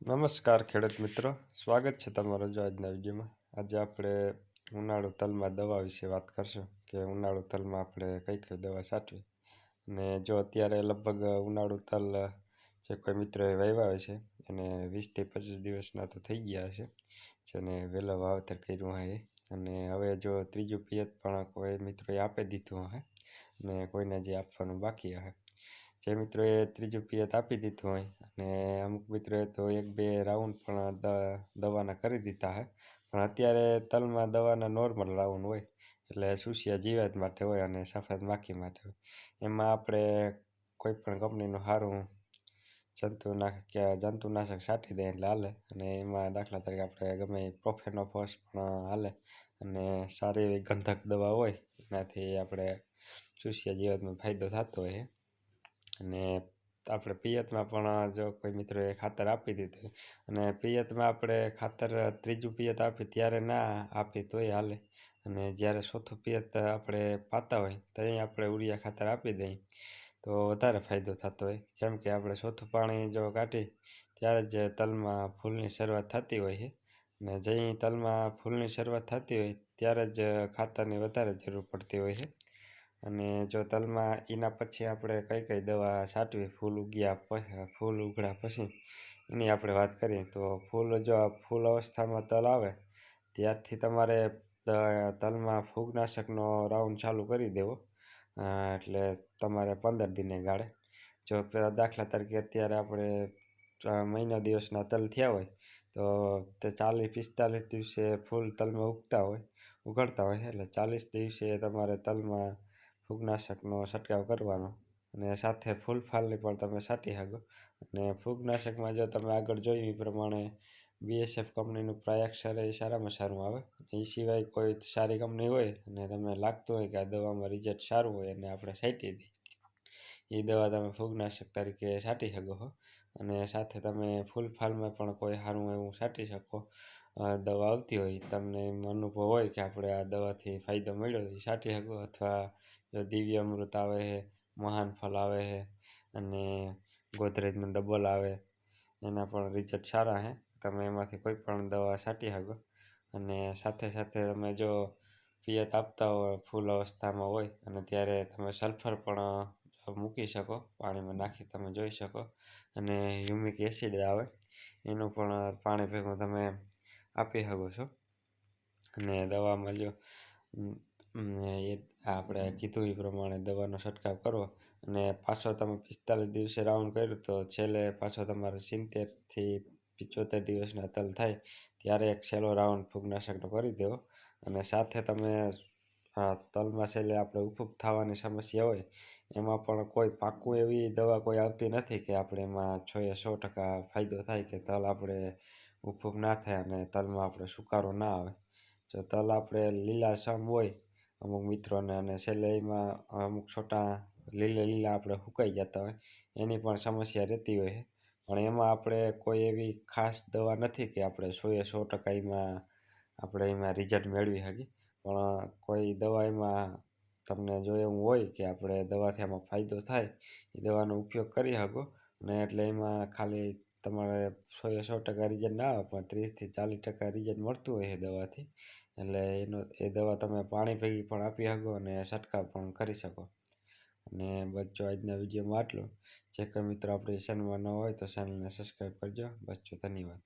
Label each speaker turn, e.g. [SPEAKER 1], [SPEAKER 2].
[SPEAKER 1] નમસ્કાર ખેડૂત મિત્રો, સ્વાગત છે તમારું જો આજના વિડીયોમાં. આજે આપણે ઉનાળુ તલમાં દવા વિશે વાત કરશું કે ઉનાળુ તલમાં આપણે કઈ કઈ દવા સાચવી. અને જો અત્યારે લગભગ ઉનાળુ તલ જે કોઈ મિત્રોએ વાવ્યા હોય છે, એને વીસથી પચીસ દિવસના તો થઈ ગયા હશે, જેને વહેલા વાવેતર કર્યું હોય અને હવે જો ત્રીજું પિયત પણ કોઈ મિત્રોએ આપી દીધું હોય અને કોઈને જે આપવાનું બાકી હશે જે મિત્રોએ ત્રીજું પિયત આપી દીધું હોય અને અમુક મિત્રોએ તો એક બે રાઉન્ડ પણ દવાના કરી દીધા હે. પણ અત્યારે તલમાં દવાના નોર્મલ રાઉન્ડ હોય એટલે સુસિયા જીવાત માટે હોય અને સફેદ માખી માટે હોય. એમાં આપણે કોઈ પણ કંપનીનું સારું જંતુનાશક કે જંતુનાશક છાંટી દઈએ એટલે હાલે અને એમાં દાખલા તરીકે આપણે ગમે પ્રોફેનોફોસ પણ હાલે અને સારી એવી ગંધક દવા હોય એનાથી આપણે સુસિયા જીવાતમાં ફાયદો થતો હોય. અને આપણે પિયતમાં પણ જો કોઈ મિત્રોએ ખાતર આપી દીધું અને પિયતમાં આપણે ખાતર ત્રીજું પિયત આપી ત્યારે ના આપી તોય હાલે. અને જ્યારે ચોથું પિયત આપણે પાતા હોય ત્યાં આપણે ઉરિયા ખાતર આપી દઈએ. તો વધારે ફાયદો થતો હોય. કેમ કે આપણે ચોથું પાણી જો કાઢી ત્યારે જ તલમાં ફૂલની શરૂઆત થતી હોય છે. અને જઈ તલમાં ફૂલની શરૂઆત થતી હોય ત્યારે જ ખાતરની વધારે જરૂર પડતી હોય છે. અને જો તલમાં એના પછી આપણે કઈ કઈ દવા છાંટવી, ફૂલ ઉગ્યા ફૂલ ઉઘડ્યા પછી એની આપણે વાત કરીએ, તો ફૂલ જો ફૂલ અવસ્થામાં તલ આવે, ત્યારથી તમારે તલમાં ફૂગનાશકનો રાઉન્ડ ચાલુ કરી દેવો એટલે તમારે પંદર દિને ગાળે. જો દાખલા તરીકે અત્યારે આપણે મહિનો દિવસના તલ થયા હોય, તો તે ચાલીસ પિસ્તાલીસ દિવસે ફૂલ તલમાં ઉગતા હોય, ઉઘડતા હોય, એટલે ચાલીસ દિવસે તમારે તલમાં ફૂગનાશકનો છંટકાવ કરવાનો. અને સાથે ફૂલફાલની પણ તમે છાંટી શકો અને ફૂગનાશકમાં જો તમે આગળ જોયું એ પ્રમાણે બીએસએફ કંપનીનું પ્રાયક્ષર એ સારામાં સારું આવે. એ સિવાય કોઈ સારી કંપની હોય અને તમને લાગતું હોય કે આ દવામાં રિઝલ્ટ સારું હોય અને આપણે છાંટી દઈએ. એ દવા તમે ફૂગનાશક તરીકે છાંટી શકો છો અને સાથે તમે ફૂલ ફાલમાં પણ કોઈ સારું એવું છાંટી શકો દવા આવતી હોય, તમને અનુભવ હોય કે આપણે આ દવાથી ફાયદો મળ્યો એ છાંટી શકો અથવા જો દિવ્ય અમૃત આવે છે મહાન ફલ આવે છે અને ગોદરેજનું ડબલ આવે, એના પણ રિઝલ્ટ સારા છે તમે એમાંથી કોઈ પણ દવા છાંટી શકો. અને સાથે સાથે તમે જો પિયત આપતા હોય ફૂલ અવસ્થામાં હોય અને ત્યારે તમે સલ્ફર પણ મૂકી શકો, પાણીમાં નાખી તમે જોઈ શકો. અને હ્યુમિક એસિડ આવે, એનું પણ પાણી ભેગું તમે આપી શકો છો. અને દવામાં જો એ આપણે કીધું એ પ્રમાણે દવાનો છંટકાવ કરવો. અને પાછો તમે પિસ્તાલીસ દિવસે રાઉન્ડ કર્યું તો છેલ્લે પાછો તમારે સિત્તેરથી પિચોતેર દિવસના તલ થાય, ત્યારે એક છેલ્લો રાઉન્ડ ફૂગનાશકનો કરી દેવો. અને સાથે તમે તલમાં છેલ્લે આપણે ઉફૂક થવાની સમસ્યા હોય. એમાં પણ કોઈ પાકું એવી દવા કોઈ આવતી નથી કે આપણે એમાં છો એ સો ટકા ફાયદો થાય કે તલ આપણે ઉફૂક ના થાય અને તલમાં આપણે સુકારો ના આવે. જો તલ આપણે લીલા સમ હોય, અમુક મિત્રોને અને છેલ્લે એમાં અમુક છોટા લીલે લીલા આપણે સુકાઈ જતા હોય, એની પણ સમસ્યા રહેતી હોય. પણ એમાં આપણે કોઈ એવી ખાસ દવા નથી કે આપણે સો એ સો ટકા એમાં, આપણે એમાં રિઝલ્ટ મેળવી શકીએ. પણ કોઈ દવા એમાં તમને જો એવું હોય કે આપણે દવાથી આમાં ફાયદો થાય, એ દવાનો ઉપયોગ કરી શકો. અને એટલે એમાં ખાલી તમારે સો એ સો ટકા રિઝલ્ટ ના આવે, પણ ત્રીસથી ચાલીસ ટકા રિઝલ્ટ મળતું હોય એ દવાથી. એટલે એનો, એ દવા તમે પાણી ભેગી પણ આપી શકો અને છંટકાવ પણ કરી શકો. અને બચ્ચો આજના વિડીયોમાં આટલું. જે કોઈ મિત્રો આપણી ચેનલમાં ન હોય તો ચેનલને સબસ્ક્રાઈબ કરજો. બચ્ચો ધન્યવાદ.